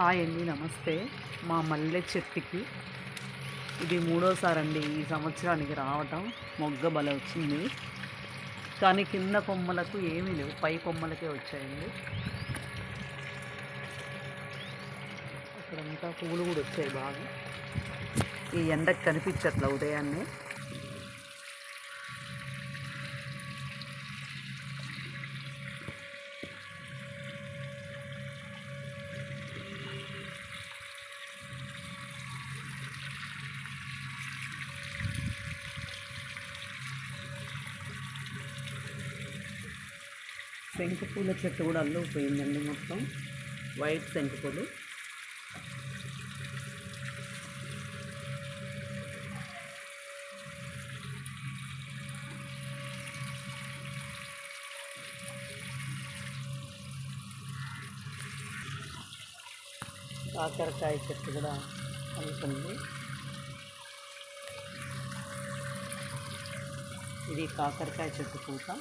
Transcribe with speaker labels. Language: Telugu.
Speaker 1: హాయ్ అండి నమస్తే. మా మల్లె చెట్టుకి ఇది మూడోసారి అండి ఈ సంవత్సరానికి రావటం. మొగ్గ బల వచ్చింది. కానీ కింద కొమ్మలకు ఏమీ లేవు పై కొమ్మలకే వచ్చాయండి. అక్కడంతా పూలు కూడా వచ్చాయి బాగా. ఈ ఎండకు కనిపించట్ల ఉదయాన్నే. శంకు పూల చెట్టు కూడా అల్లుకుపోయిందండి మొత్తం. వైట్ శంకు పూలు. కాకరకాయ చెట్టు కూడా అల్లుతుంది ఇది కాకరకాయ చెట్టు పూత.